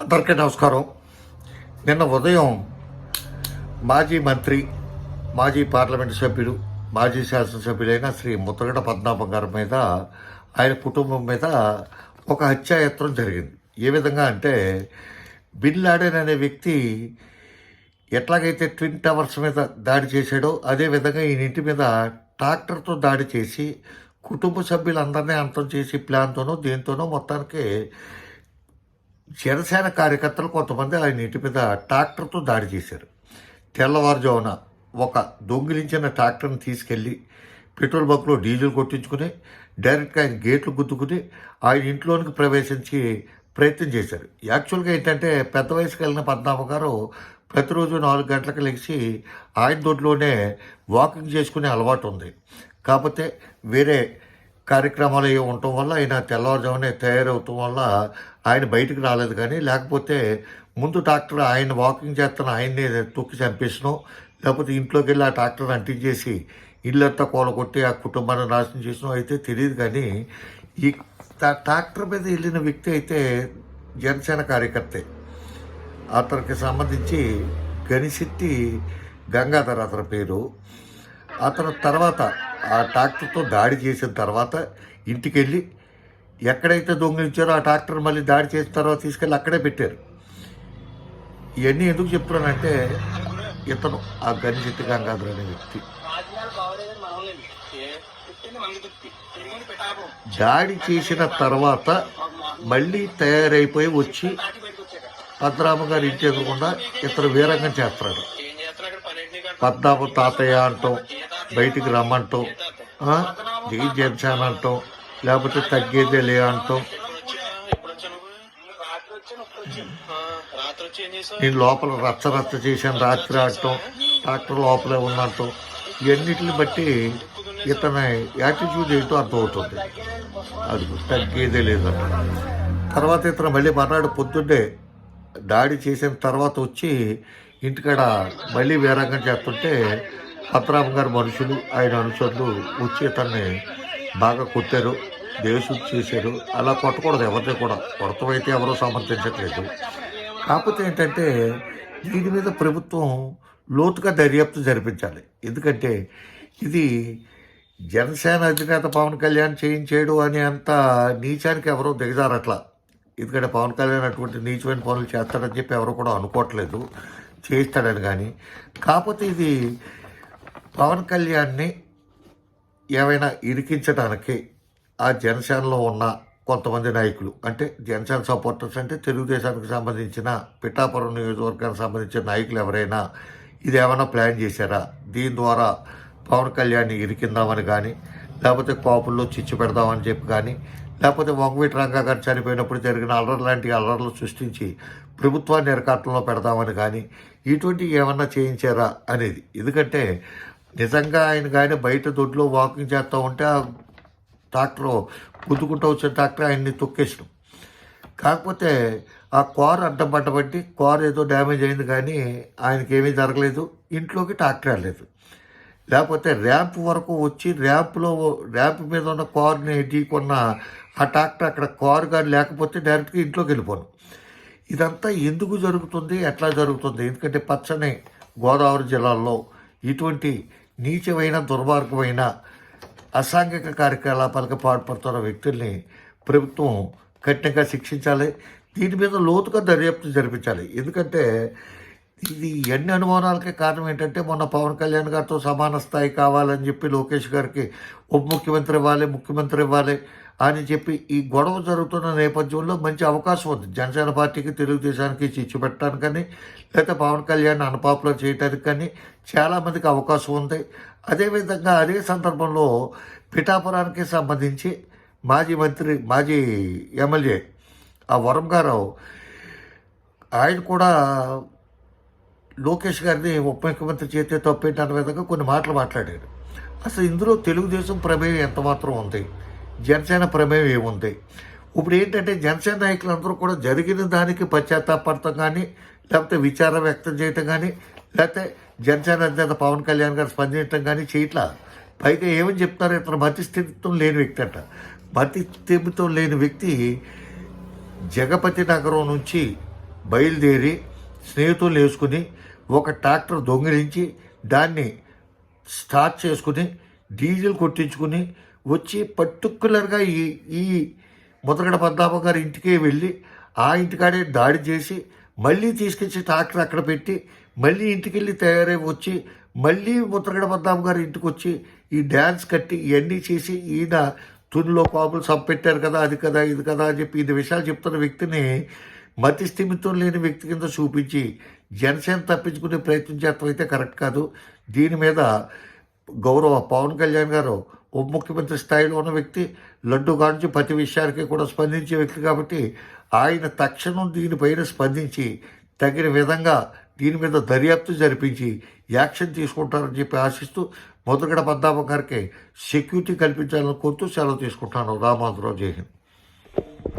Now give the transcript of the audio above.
అందరికీ నమస్కారం. నిన్న ఉదయం మాజీ మంత్రి మాజీ పార్లమెంటు సభ్యుడు మాజీ శాసనసభ్యులైన శ్రీ ముత్తగడ పద్మనాభం గారి మీద ఆయన కుటుంబం మీద ఒక హత్యాయత్నం జరిగింది. ఏ విధంగా అంటే బిన్ లాడెన్ అనే వ్యక్తి ఎట్లాగైతే ట్విన్ టవర్స్ మీద దాడి చేశాడో అదే విధంగా ఈయన ఇంటి మీద ట్రాక్టర్తో దాడి చేసి కుటుంబ సభ్యులందరినీ అంతం చేసి ప్లాన్తోనో దేంతోనో మొత్తానికి జనసేన కార్యకర్తలు కొంతమంది ఆయన ఇంటి మీద ట్రాక్టర్తో దాడి చేశారు. తెల్లవారుజామున ఒక దొంగిలించిన ట్రాక్టర్ని తీసుకెళ్ళి పెట్రోల్ బంక్లో డీజిల్ కొట్టించుకుని డైరెక్ట్గా ఆయన గేట్లు గుద్దుకుని ఆయన ఇంట్లోనికి ప్రవేశించి ప్రయత్నం చేశారు. యాక్చువల్గా ఏంటంటే పెద్ద వయసుకు వెళ్ళిన పద్మనాభ గారు ప్రతిరోజు నాలుగు గంటలకు లెగిసి ఆయన దొడ్లోనే వాకింగ్ చేసుకునే అలవాటు ఉంది. కాకపోతే వేరే కార్యక్రమాలు అవి ఉండటం వల్ల ఆయన తెల్లవారుజామునే తయారవటం వల్ల ఆయన బయటికి రాలేదు కానీ లేకపోతే ముందు డాక్టర్ ఆయన వాకింగ్ చేస్తున్న ఆయన్ని తొక్కి చంపేసినాం లేకపోతే ఇంట్లోకి వెళ్ళి ఆ డాక్టర్ని అంటించేసి ఇల్లంతా కూలగొట్టి ఆ కుటుంబాన్ని నాశనం చేసినాం అయితే తెలియదు కానీ ఈ డాక్టర్ మీద వెళ్ళిన వ్యక్తి అయితే జనసేన కార్యకర్తే. అతనికి సంబంధించి గనిశెట్టి గంగాధర్ అతని పేరు. అతను తర్వాత ఆ ట్రాక్టర్తో దాడి చేసిన తర్వాత ఇంటికి వెళ్ళి ఎక్కడైతే దొంగిలించారో ఆ ట్రాక్టర్ మళ్ళీ దాడి చేసిన తర్వాత తీసుకెళ్ళి అక్కడే పెట్టారు. ఇవన్నీ ఎందుకు చెప్తున్నానంటే ఇతను ఆ గనిశెట్టి గంగాధర్ అనే వ్యక్తి దాడి చేసిన తర్వాత మళ్ళీ తయారైపోయి వచ్చి పద్రామ గారు గారి ఇంటి ఎదురకుండా ఇతను వీరంగం చేస్తున్నాడు. ఏం తాతయ్య అంటాం. బయటికి రమ్మంటాం. ఆ, జై జనసేన అంటాం. లేకపోతే తగ్గేదే లే అంటాం. నేను లోపల రచ్చ రచ్చ చేశాను రాత్రి ఆడటం డాక్టర్ లోపలే ఉన్నటం ఇవన్నిటిని బట్టి ఇతని యాటిట్యూడ్ ఏంటో అర్థమవుతుంది. అది తగ్గేదే లేదన్న తర్వాత ఇతను మళ్ళీ మర్నాడు పొద్దున్నే దాడి చేసిన తర్వాత వచ్చి ఇంటికాడ మళ్ళీ వేరంగా చేస్తుంటే పద్మనాభ గారి మనుషులు ఆయన అనుచరులు వచ్చి అతన్ని బాగా కొట్టారు దేశుద్ధి చేశారు. అలా కొట్టకూడదు ఎవరిని కూడా. కొడతమైతే ఎవరో సమర్థించట్లేదు. కాకపోతే ఏంటంటే దీని మీద ప్రభుత్వం లోతుగా దర్యాప్తు జరిపించాలి. ఎందుకంటే ఇది జనసేన అధినేత పవన్ కళ్యాణ్ చేయించేయడు అనే అంత నీచానికి ఎవరో దిగజారట్లా. ఎందుకంటే పవన్ కళ్యాణ్ అటువంటి నీచమైన పనులు చేస్తాడని చెప్పి ఎవరు కూడా అనుకోవట్లేదు. చేయిస్తాడని కానీ. కాకపోతే ఇది పవన్ కళ్యాణ్ని ఏమైనా ఇరికించడానికి ఆ జనసేనలో ఉన్న కొంతమంది నాయకులు అంటే జనసేన సపోర్టర్స్ అంటే తెలుగుదేశానికి సంబంధించిన పిఠాపురం నియోజకవర్గానికి సంబంధించిన నాయకులు ఎవరైనా ఇది ఏమైనా ప్లాన్ చేశారా? దీని ద్వారా పవన్ కళ్యాణ్ని ఇరికిందామని కానీ లేకపోతే కోపుల్లో చిచ్చు పెడదామని చెప్పి కానీ లేకపోతే వంగవీటి రంగా గారు చనిపోయినప్పుడు జరిగిన అల్లరి లాంటి అల్లర్లు సృష్టించి ప్రభుత్వాన్ని ఎరకాటంలో పెడదామని కానీ ఇటువంటివి ఏమన్నా చేయించారా అనేది. ఎందుకంటే నిజంగా ఆయన కానీ బయట దొడ్లో వాకింగ్ చేస్తూ ఉంటే ఆ ట్రాక్టర్ గుద్దుకుంటూ వచ్చిన ట్రాక్టర్ ఆయన్ని తొక్కేసినాం కాకపోతే ఆ కార్ అడ్డం పట్టబట్టి కార్ ఏదో డ్యామేజ్ అయింది కానీ ఆయనకి ఏమీ జరగలేదు. ఇంట్లోకి ట్రాక్టర్ వెళ్ళలేదు. లేకపోతే ర్యాంప్ వరకు వచ్చి ర్యాంప్లో ర్యాంప్ మీద ఉన్న కార్ని ఢీకొన్న ఆ ట్రాక్టర్ అక్కడ కారు కానీ లేకపోతే డైరెక్ట్గా ఇంట్లోకి వెళ్ళిపోను. ఇదంతా ఎందుకు జరుగుతుంది? ఎట్లా జరుగుతుంది? ఎందుకంటే పచ్చని గోదావరి జిల్లాలో ఇటువంటి నీచమైన దుర్మార్గమైన అసాంఘిక కార్యకలాపాలకు పాల్పడుతున్న వ్యక్తుల్ని ప్రభుత్వం కఠినంగా శిక్షించాలి. దీని మీద లోతుగా దర్యాప్తు జరిపించాలి. ఎందుకంటే ఇది ఎన్ని అనుమానాలకే కారణం ఏంటంటే మొన్న పవన్ కళ్యాణ్ గారితో సమాన స్థాయి కావాలని చెప్పి లోకేష్ గారికి ఉప ముఖ్యమంత్రి ఇవ్వాలి ముఖ్యమంత్రి ఇవ్వాలి అని చెప్పి ఈ గొడవ జరుగుతున్న నేపథ్యంలో మంచి అవకాశం ఉంది. జనసేన పార్టీకి తెలుగుదేశానికి చిచ్చు పెట్టడానికి కానీ లేకపోతే పవన్ కళ్యాణ్ అన్పాపులర్ చేయడానికి కానీ చాలామందికి అవకాశం ఉంది. అదేవిధంగా అదే సందర్భంలో పిఠాపురానికి సంబంధించి మాజీ మంత్రి మాజీ ఎమ్మెల్యే ఆ వరం గారు ఆయన కూడా లోకేష్ గారిని ఉప ముఖ్యమంత్రి చేతే తప్పేంటి అన్న విధంగా కొన్ని మాటలు మాట్లాడాడు అసలు ఇందులో తెలుగుదేశం ప్రమేయం ఎంత మాత్రం ఉంది? జనసేన ప్రమేయం ఏముంది? ఇప్పుడు ఏంటంటే జనసేన నాయకులందరూ కూడా జరిగిన దానికి పశ్చాత్తాపడటం కానీ లేకపోతే విచారం వ్యక్తం చేయటం కానీ లేకపోతే జనసేన అధినేత పవన్ కళ్యాణ్ గారు స్పందించడం కానీ చేయట్లా? పైగా ఏమని చెప్తారు? ఇతను మతి స్థితిత్వం లేని వ్యక్తి అంట. మతి స్థితిత్వం లేని వ్యక్తి జగపతి నగరం నుంచి బయలుదేరి స్నేహితులు వేసుకుని ఒక ట్రాక్టర్ దొంగిలించి దాన్ని స్టార్ట్ చేసుకుని డీజిల్ కొట్టించుకుని వచ్చి పర్టికులర్గా ఈ ఈ ముద్రగడ పద్మాప గారి ఇంటికే వెళ్ళి ఆ ఇంటికాడే దాడి చేసి మళ్ళీ తీసుకొచ్చి ట్రాక్టర్ అక్కడ పెట్టి మళ్ళీ ఇంటికి వెళ్ళి తయారై వచ్చి మళ్ళీ ముద్రగడ పద్మాప గారి ఇంటికి వచ్చి ఈ డ్యాన్స్ కట్టి ఇవన్నీ చేసి ఈయన తునిలో పాపులు సంపెట్టారు కదా అది కదా ఇది కదా అని చెప్పి ఇది విషయాలు చెప్తున్న వ్యక్తిని మతి స్థిమితం లేని వ్యక్తి కింద చూపించి జనసేన తప్పించుకునే ప్రయత్నం చేస్తాం అయితే కరెక్ట్ కాదు. దీని మీద గౌరవ పవన్ కళ్యాణ్ గారు ఉప ముఖ్యమంత్రి స్థాయిలో ఉన్న వ్యక్తి లడ్డు కాంచి ప్రతి విషయానికి కూడా స్పందించే వ్యక్తి కాబట్టి ఆయన తక్షణం దీనిపైన స్పందించి తగిన విధంగా దీని మీద దర్యాప్తు జరిపించి యాక్షన్ తీసుకుంటారని చెప్పి ఆశిస్తూ మొదగడ పద్దామ గారికి సెక్యూరిటీ కల్పించాలని కోరుతూ సెలవు తీసుకుంటాను రామాంధ్రరావు జై హింద్.